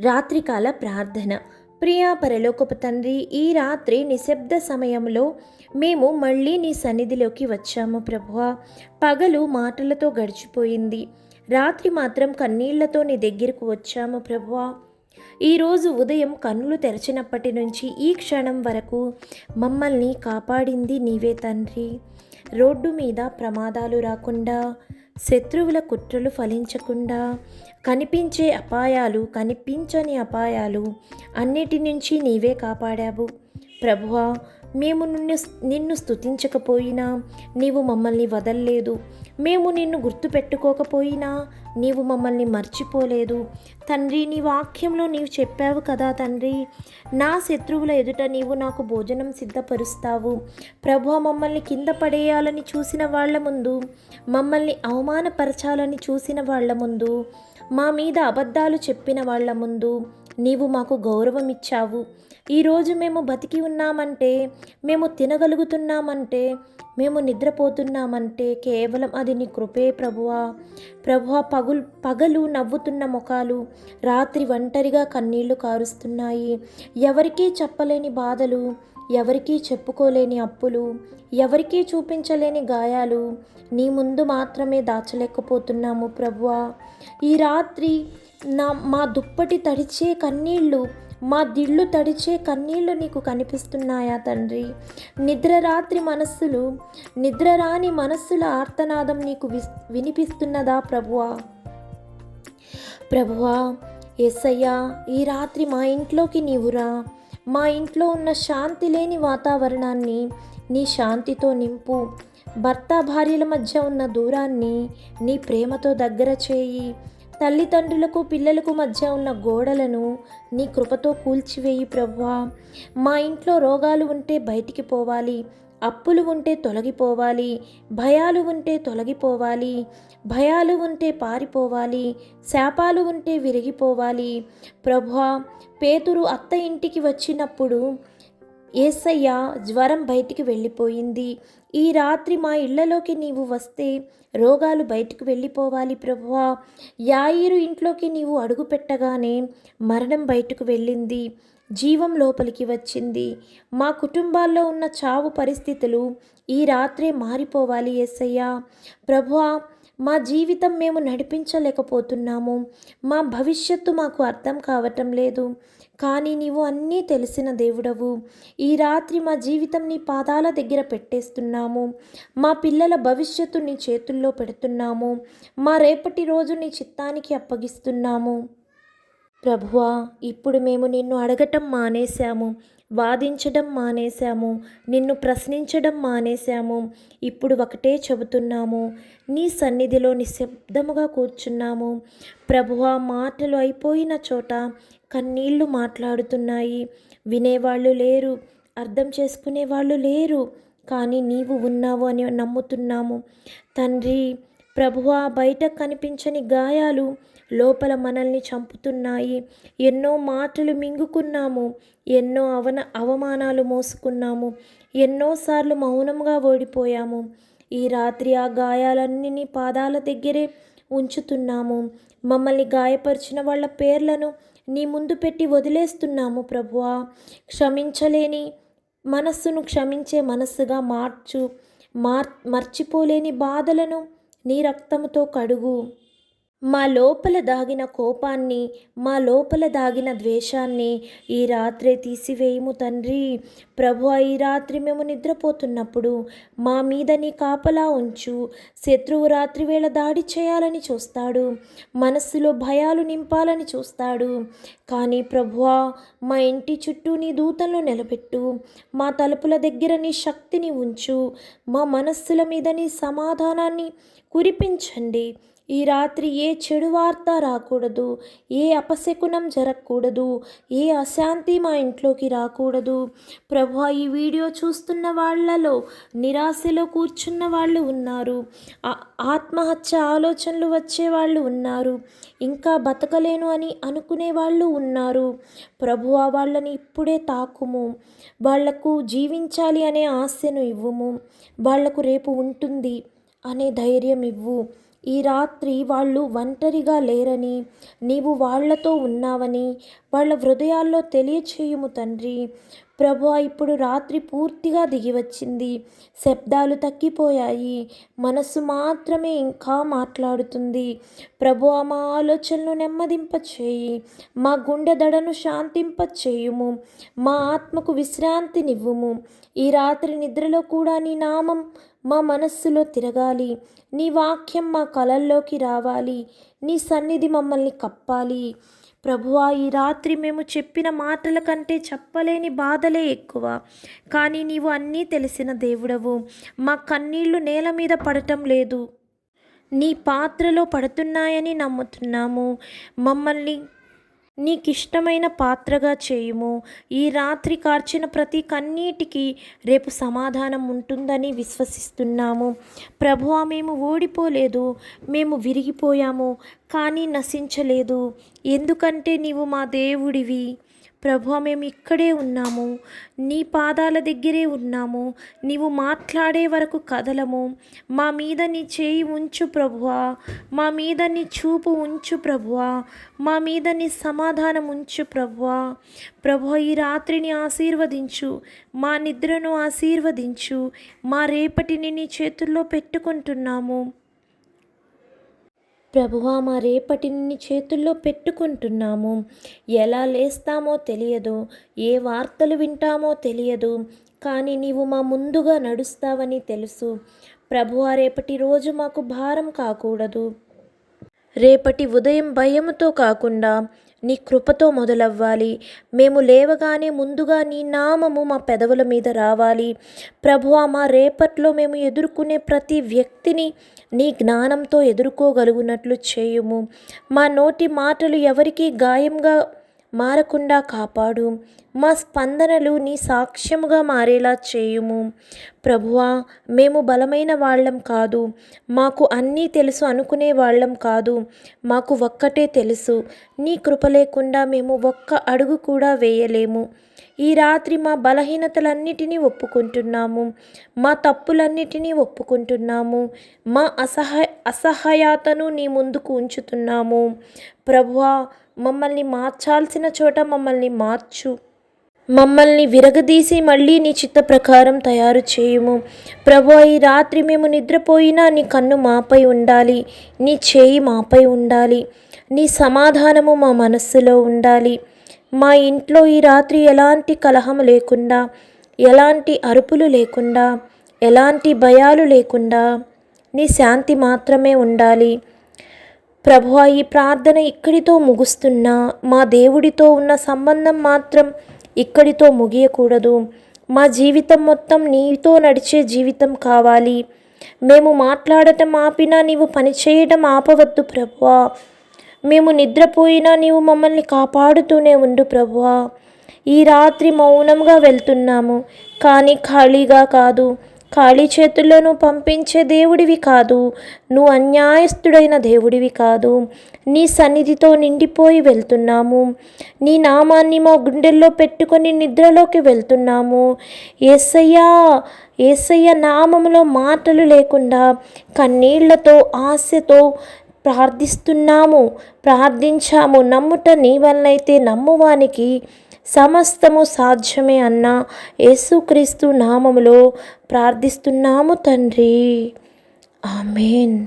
రాత్రికాల ప్రార్థన. ప్రియా పరలోకపు తండ్రి ఈ రాత్రి నిశ్శబ్ద సమయంలో మేము మళ్ళీ నీ సన్నిధిలోకి వచ్చాము ప్రభువా. పగలు మాటలతో గడిచిపోయింది. రాత్రి మాత్రం కన్నీళ్ళతో నీ దగ్గరకు వచ్చాము ప్రభువా. ఈరోజు ఉదయం కన్నులు తెరచినప్పటి నుంచి ఈ క్షణం వరకు మమ్మల్ని కాపాడింది నీవే తండ్రి. రోడ్డు మీద ప్రమాదాలు రాకుండా శత్రువుల కుట్రలు ఫలించకుండా కనిపించే అపాయాలు కనిపించని అపాయాలు అన్నిటి నుంచి నీవే కాపాడావు. ప్రభువా మేము నిన్ను నిన్ను స్తుతించకపోయినా నీవు మమ్మల్ని వదల్లేదు. మేము నిన్ను గుర్తుపెట్టుకోకపోయినా నీవు మమ్మల్ని మర్చిపోలేదు. తండ్రి నీ వాక్యంలో నీవు చెప్పావు కదా తండ్రి నా శత్రువుల ఎదుట నీవు నాకు భోజనం సిద్ధపరుస్తావు. ప్రభు మమ్మల్ని కింద పడేయాలని చూసిన వాళ్ళ ముందు మమ్మల్ని అవమానపరచాలని చూసిన వాళ్ళ ముందు మా మీద అబద్ధాలు చెప్పిన వాళ్ళ ముందు నీవు మాకు గౌరవం ఇచ్చావు ఈరోజు మేము బతికి ఉన్నామంటే మేము తినగలుగుతున్నామంటే మేము నిద్రపోతున్నామంటే కేవలం అది నీ కృపే ప్రభువా. ప్రభువా పగులు పగలు నవ్వుతున్న ముఖాలు రాత్రి ఒంటరిగా కన్నీళ్ళు కారుస్తున్నాయి. ఎవరికీ చెప్పలేని బాధలు ఎవరికీ చెప్పుకోలేని అప్పులు ఎవరికీ చూపించలేని గాయాలు నీ ముందు మాత్రమే దాచలేకపోతున్నాము ప్రభువా. ఈ రాత్రి నా మా దుప్పటి తడిచే కన్నీళ్ళు మా దిళ్ళు తడిచే కన్నీళ్ళు నీకు కనిపిస్తున్నాయా తండ్రి? నిద్రరాత్రి మనస్సులు నిద్ర రాని మనస్సుల ఆర్తనాదం నీకు విస్ వినిపిస్తున్నదా ప్రభువా? ప్రభువా ఎస్సయ్యా ఈ రాత్రి మా ఇంట్లోకి నీవురా మా ఇంట్లో ఉన్న శాంతి లేని వాతావరణాన్ని నీ శాంతితో నింపు. భర్త భార్యల మధ్య ఉన్న దూరాన్ని నీ ప్రేమతో దగ్గర చేయి. తల్లిదండ్రులకు పిల్లలకు మధ్య ఉన్న గోడలను నీ కృపతో కూల్చివేయి ప్రభువా మా ఇంట్లో రోగాలు ఉంటే బయటికి పోవాలి అప్పులు ఉంటే తొలగిపోవాలి భయాలు ఉంటే తొలగిపోవాలి భయాలు ఉంటే పారిపోవాలి శాపాలు ఉంటే విరిగిపోవాలి. ప్రభా పేతురు అత్త ఇంటికి వచ్చినప్పుడు ఏసయ్య జ్వరం బయటికి వెళ్ళిపోయింది. ఈ రాత్రి మా ఇళ్ళలోకి నీవు వస్తే రోగాలు బయటకు వెళ్ళిపోవాలి ప్రభువా. యాయిరు ఇంట్లోకి నీవు అడుగు పెట్టగానే మరణం బయటకు వెళ్ళింది. జీవం లోపలికి వచ్చింది. మా కుటుంబాల్లో ఉన్న చావు పరిస్థితులు ఈ రాత్రే మారిపోవాలి ఎస్సయ్యా ప్రభువా మా జీవితం మేము నడిపించలేకపోతున్నాము. మా భవిష్యత్తు మాకు అర్థం కావటం లేదు. కానీ నీవు అన్నీ తెలిసిన దేవుడవు. ఈ రాత్రి మా జీవితం నీ పాదాల దగ్గర పెట్టేస్తున్నాము. మా పిల్లల భవిష్యత్తు నీ చేతుల్లో పెడుతున్నాము. మా రేపటి రోజు నీ చిత్తానికి అప్పగిస్తున్నాము. ప్రభువా ఇప్పుడు మేము నిన్ను అడగటం మానేశాము. వాదించడం మానేశాము నిన్ను ప్రశ్నించడం మానేశాము ఇప్పుడు ఒకటే చెబుతున్నాము నీ సన్నిధిలో నిశ్శబ్దముగా కూర్చున్నాము. ప్రభువా మాటలు అయిపోయిన చోట కన్నీళ్ళు మాట్లాడుతున్నాయి. వినేవాళ్ళు లేరు అర్థం చేసుకునే వాళ్ళు లేరు కానీ నీవు ఉన్నావు అని నమ్ముతున్నాము. తండ్రి ప్రభువా బయట కనిపించని గాయాలు లోపల మనల్ని చంపుతున్నాయి. ఎన్నో మాటలు మింగుకున్నాము ఎన్నో అవన అవమానాలు మోసుకున్నాము. ఎన్నోసార్లు మౌనంగా ఓడిపోయాము. ఈ రాత్రి ఆ గాయాలన్నీ పాదాల దగ్గరే ఉంచుతున్నాము. మమ్మల్ని గాయపరిచిన వాళ్ళ పేర్లను నీ ముందు పెట్టి వదిలేస్తున్నాము ప్రభువా. క్షమించలేని మనస్సును క్షమించే మనస్సుగా మార్చు మార్ మర్చిపోలేని బాధలను నీ రక్తముతో కడుగు. మా లోపల దాగిన కోపాన్ని మా లోపల దాగిన ద్వేషాన్ని ఈ రాత్రే తీసివేయము తండ్రి. ప్రభు ఈ రాత్రి మేము నిద్రపోతున్నప్పుడు మా మీద నీ కాపలా ఉంచు. శత్రువు రాత్రి వేళ దాడి చేయాలని చూస్తాడు. మనస్సులో భయాలు నింపాలని చూస్తాడు. కానీ ప్రభువా మా ఇంటి చుట్టూ నీ దూతలను నిలబెట్టు. మా తలుపుల దగ్గర నీ శక్తిని ఉంచు. మా మనస్సుల మీద నీ సమాధానాన్ని కురిపించండి. ఈ రాత్రి ఏ చెడు వార్త రాకూడదు? ఏ అపశకునం జరగకూడదు? ఏ అశాంతి మా ఇంట్లోకి రాకూడదు? ప్రభు ఈ వీడియో చూస్తున్న వాళ్ళలో నిరాశలో కూర్చున్న వాళ్ళు ఉన్నారు. ఆత్మహత్య ఆలోచనలు వచ్చే వాళ్ళు ఉన్నారు. ఇంకా బతకలేను అని అనుకునే వాళ్ళు ఉన్నారు. ప్రభు వాళ్ళని ఇప్పుడే తాకుము. వాళ్ళకు జీవించాలి అనే ఆశను ఇవ్వము. వాళ్ళకు రేపు ఉంటుంది అనే ధైర్యం ఇవ్వు. ఈ రాత్రి వాళ్ళు ఒంటరిగా లేరని నీవు వాళ్ళతో ఉన్నావని వాళ్ళ హృదయాల్లో తెలియచేయుము తండ్రి. ప్రభు ఇప్పుడు రాత్రి పూర్తిగా దిగి వచ్చింది శబ్దాలు తగ్గిపోయాయి మనస్సు మాత్రమే ఇంకా మాట్లాడుతుంది. ప్రభు మా ఆలోచనలు నెమ్మదింపచేయి. మా గుండె దడను శాంతింపచేయుము. మా ఆత్మకు విశ్రాంతినివ్వుము. ఈ రాత్రి నిద్రలో కూడా నీ నామం మా మనస్సులో తిరగాలి. నీ వాక్యం మా కలల్లోకి రావాలి. నీ సన్నిధి మమ్మల్ని కప్పాలి. ప్రభువా ఈ రాత్రి మేము చెప్పిన మాటల కంటే చెప్పలేని బాధలే ఎక్కువ. కానీ నీవు అన్నీ తెలిసిన దేవుడవు. మా కన్నీళ్ళు నేల మీద పడటం లేదు. నీ పాత్రలో పడుతున్నాయని నమ్ముతున్నాము. మమ్మల్ని నీకిష్టమైన పాత్రగా చేయుము. ఈ రాత్రి కార్చిన ప్రతి కన్నీటికి రేపు సమాధానం ఉంటుందని విశ్వసిస్తున్నాము. ప్రభువా మేము ఓడిపోలేదు. మేము విరిగిపోయాము కానీ నశించలేదు. ఎందుకంటే నీవు మా దేవుడివి. ప్రభు మేము ఇక్కడే ఉన్నాము. నీ పాదాల దగ్గరే ఉన్నాము. నీవు మాట్లాడే వరకు కదలము. మా మీద నీ చేయి ఉంచు ప్రభువా. మా మీద నీ చూపు ఉంచు ప్రభువా. మా మీద నీ సమాధానం ఉంచు ప్రభువా. ప్రభు ఈ రాత్రిని ఆశీర్వదించు. మా నిద్రను ఆశీర్వదించు. మా రేపటిని నీ చేతుల్లో పెట్టుకుంటున్నాము. ప్రభువా మా రేపటిని చేతుల్లో పెట్టుకుంటున్నాము. ఎలా లేస్తామో తెలియదు ఏ వార్తలు వింటామో తెలియదు కానీ నీవు మా ముందుగా నడుస్తావని తెలుసు. ప్రభువా రేపటి రోజు మాకు భారం కాకూడదు. రేపటి ఉదయం భయముతో కాకుండా నీ కృపతో మొదలవ్వాలి. మేము లేవగానే ముందుగా నీ నామము మా పెదవుల మీద రావాలి. ప్రభువా మా రేపట్లో మేము ఎదుర్కొనే ప్రతి వ్యక్తిని నీ జ్ఞానంతో ఎదుర్కోగలుగునట్లు చేయుము. మా నోటి మాటలు ఎవరికీ గాయంగా మారకుండా కాపాడు. మా స్పందనలు నీ సాక్ష్యముగా మారేలా చేయుము. ప్రభువా మేము బలమైన వాళ్ళం కాదు. మాకు అన్నీ తెలుసు అనుకునే వాళ్ళం కాదు. మాకు ఒక్కటే తెలుసు. నీ కృప లేకుండా మేము ఒక్క అడుగు కూడా వేయలేము. ఈ రాత్రి మా బలహీనతలన్నిటినీ ఒప్పుకుంటున్నాము. మా తప్పులన్నిటినీ ఒప్పుకుంటున్నాము. మా అసహ అసహాయతను నీ ముందుకు ఉంచుతున్నాము. ప్రభువా మమ్మల్ని మార్చాల్సిన చోట మమ్మల్ని మార్చు. మమ్మల్ని విరగదీసి మళ్ళీ నీ చిత్త ప్రకారం తయారు చేయుము. ప్రభు ఈ రాత్రి మేము నిద్రపోయినా నీ కన్ను మాపై ఉండాలి. నీ చేయి మాపై ఉండాలి. నీ సమాధానము మా మనస్సులో ఉండాలి. మా ఇంట్లో ఈ రాత్రి ఎలాంటి కలహం లేకుండా ఎలాంటి అరుపులు లేకుండా ఎలాంటి భయాలు లేకుండా నీ శాంతి మాత్రమే ఉండాలి. ప్రభువా ఈ ప్రార్థన ఇక్కడితో ముగుస్తున్నా. మా దేవుడితో ఉన్న సంబంధం మాత్రం ఇక్కడితో ముగియకూడదు. మా జీవితం మొత్తం నీతో నడిచే జీవితం కావాలి. మేము మాట్లాడటం ఆపినా నీవు పనిచేయడం ఆపవద్దు ప్రభువా. మేము నిద్రపోయినా నీవు మమ్మల్ని కాపాడుతూనే ఉండు ప్రభువా. ఈ రాత్రి మౌనంగా వెళ్తున్నాము కానీ ఖాళీగా కాదు. ఖాళీ చేతుల్లో నువ్వు పంపించే దేవుడివి కాదు. నువ్వు అన్యాయస్తుడైన దేవుడివి కాదు. నీ సన్నిధితో నిండిపోయి వెళ్తున్నాము. నీ నామాన్ని మా గుండెల్లో పెట్టుకొని నిద్రలోకి వెళ్తున్నాము. ఏసయ్యా ఏసయ్య నామంలో మాటలు లేకుండా కన్నీళ్ళతో ఆశతో ప్రార్థిస్తున్నాము. ప్రార్థించాము. నమ్ముట నీ వల్లైతే నమ్మువానికి సమస్తము సాధ్యమే అన్న యేసుక్రీస్తు నామములో ప్రార్థిస్తున్నాము తండ్రి. ఆమెన్.